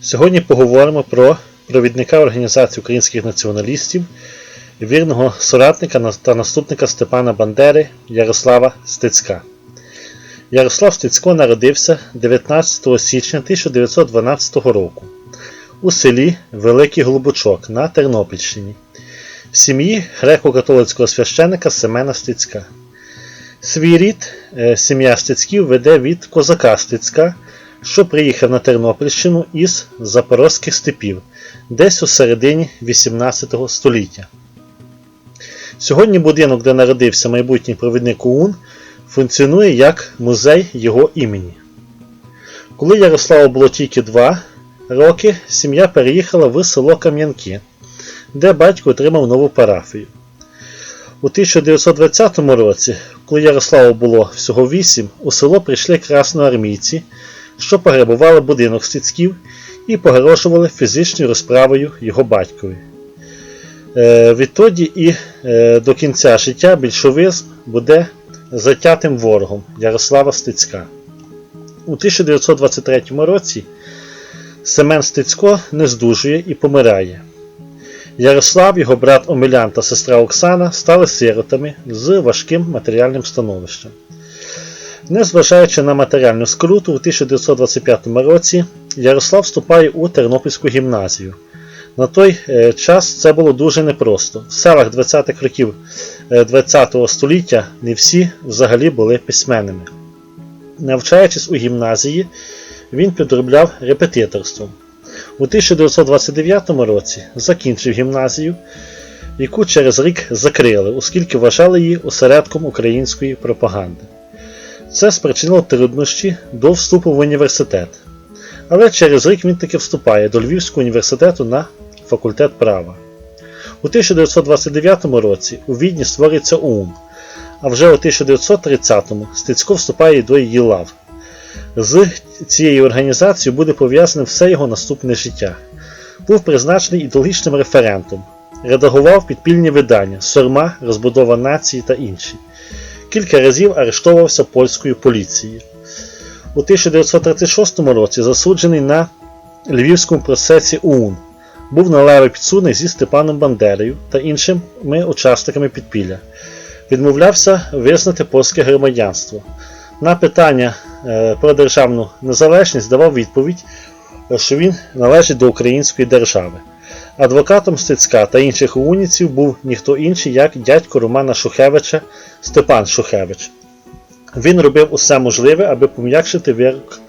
Сьогодні поговоримо про провідника Організації українських націоналістів, вірного соратника та наступника Степана Бандери Ярослава Стецька. Ярослав Стецько народився 19 січня 1912 року у селі Великий Глубочок на Тернопільщині в сім'ї греко-католицького священика Семена Стецька. Свій рід е, сім'я Стецьків веде від козака Стецька, що приїхав на Тернопільщину із Запорозьких степів десь у середині 18 століття. Сьогодні будинок, де народився майбутній провідник ОУН, функціонує як музей його імені. Коли Ярославу було тільки два роки, сім'я переїхала в село Кам'янки, де батько отримав нову парафію. У 1920 році, коли Ярославу було всього 8, у село прийшли красноармійці, що пограбували будинок стецьків і погрожували фізичною розправою його батькові. Е, Відтоді і е, до кінця життя більшовизм буде затятим ворогом Ярослава Стецька. У 1923 році Семен Стецько не здужує і помирає. Ярослав, його брат Омелян та сестра Оксана стали сиротами з важким матеріальним становищем. Незважаючи на матеріальну скруту, у 1925 році Ярослав вступає у Тернопільську гімназію. На той е, час це було дуже непросто. В селах 20-х років ХХ століття не всі взагалі були письменними. Навчаючись у гімназії, він підробляв репетиторством. У 1929 році закінчив гімназію, яку через рік закрили, оскільки вважали її осередком української пропаганди. Це спричинило труднощі до вступу в університет. Але через рік він таки вступає до Львівського університету на факультет права. У 1929 році у Відні створюється ОУН, а вже у 1930-му Стецько вступає до її лав. З цією організацією буде пов'язане все його наступне життя. Був призначений ідеологічним референтом, редагував підпільні видання Сорма, Розбудова нації та інші. Кілька разів арештовувався польською поліцією. У 1936 році засуджений на Львівському процесі ОУН. Був налево підсудний зі Степаном Бандерою та іншими учасниками підпілля. Відмовлявся визнати польське громадянство. На питання е, про державну незалежність давав відповідь, що він належить до Української держави. Адвокатом Стецька та інших уніців був ніхто інший, як дядько Романа Шухевича Степан Шухевич. Він робив усе можливе, аби пом'якшити вирок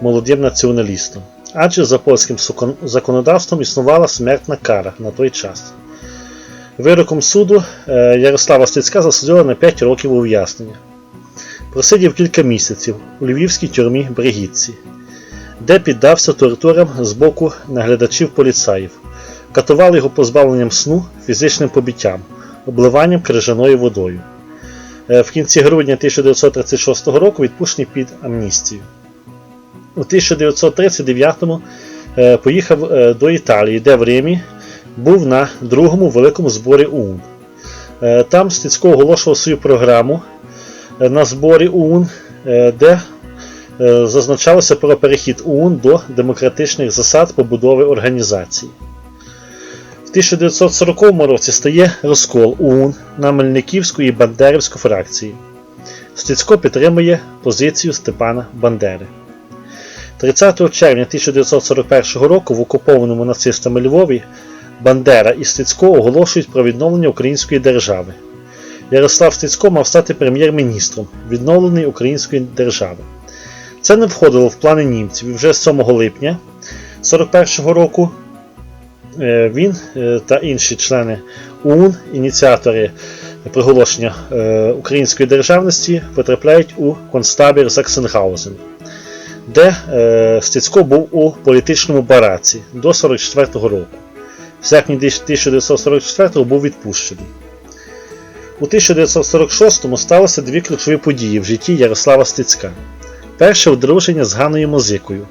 молодим націоналістам, адже за польським законодавством існувала смертна кара на той час. Вироком суду е, Ярослава Стецька засудили на 5 років ув'язнення. Просидів кілька місяців у львівській тюрмі Бригітці, де піддався тортурам з боку наглядачів поліцаїв, катували його позбавленням сну, фізичним побиттям, обливанням крижаною водою. Е, В кінці грудня 1936 року відпущений під амністію. У 1939-му е, поїхав е, до Італії, де в Римі був на другому великому зборі ОУН. Там Стецько оголошував свою програму на зборі ОУН, де зазначалося про перехід ОУН до демократичних засад побудови організації. В 1940 році стає розкол ОУН на Мельниківську і Бандерівську фракції. Стецько підтримує позицію Степана Бандери. 30 червня 1941 року в окупованому нацистами Львові Бандера і Стецько оголошують про відновлення української держави. Ярослав Стецько мав стати прем'єр-міністром відновленої української держави. Це не входило в плани німців і вже 7 липня 1941 року він е, та інші члени ОУН, ініціатори проголошення е, української державності, потрапляють у концтабір Заксенгаузен, де е, Стецько був у політичному бараці до 1944 року. В серпні 1944 був відпущений. У 1946-му сталося дві ключові події в житті Ярослава Стецька. Перше одруження з Ганною Мозикою,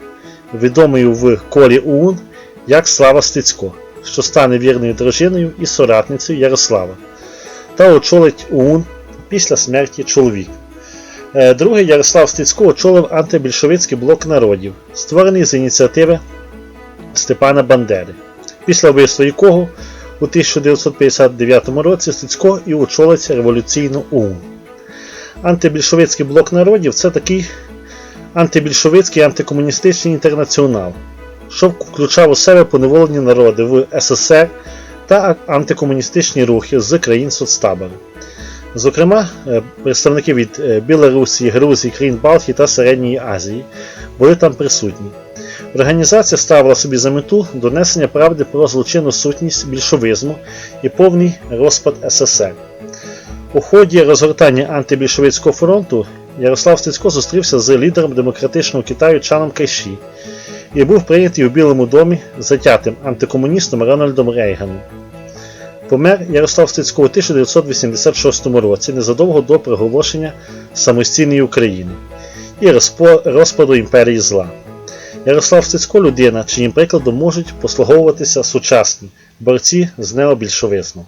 відомою в колі УУН як Слава Стецько, що стане вірною дружиною і соратницею Ярослава, та очолить УУН після смерті чоловіка. Е, Другий Ярослав Стецько очолив антибільшовицький блок народів, створений з ініціативи Степана Бандери, після вбивства якого у 1959 році Стецько і очолить революційну УУН. Антибільшовицький блок народів це такий антибільшовицький антикомуністичний інтернаціонал, що включав у себе поневолені народи в СССР та антикомуністичні рухи з країн соцтабору. Зокрема, е, представники від е, Білорусі, Грузії, країн Балтії та Середньої Азії були там присутні. Організація ставила собі за мету донесення правди про злочинну сутність більшовизму і повний розпад СССР. У ході розгортання антибільшовицького фронту Ярослав Стецько зустрівся з лідером демократичного Китаю Чаном Кайші і був прийнятий у Білому домі затятим антикомуністом Рональдом Рейганом. Помер Ярослав Стецько у 1986 році, незадовго до проголошення самостійної України і розпаду імперії зла. Ярослав Стецько людина, чиїм прикладом можуть послуговуватися сучасні борці з необільшовизмом.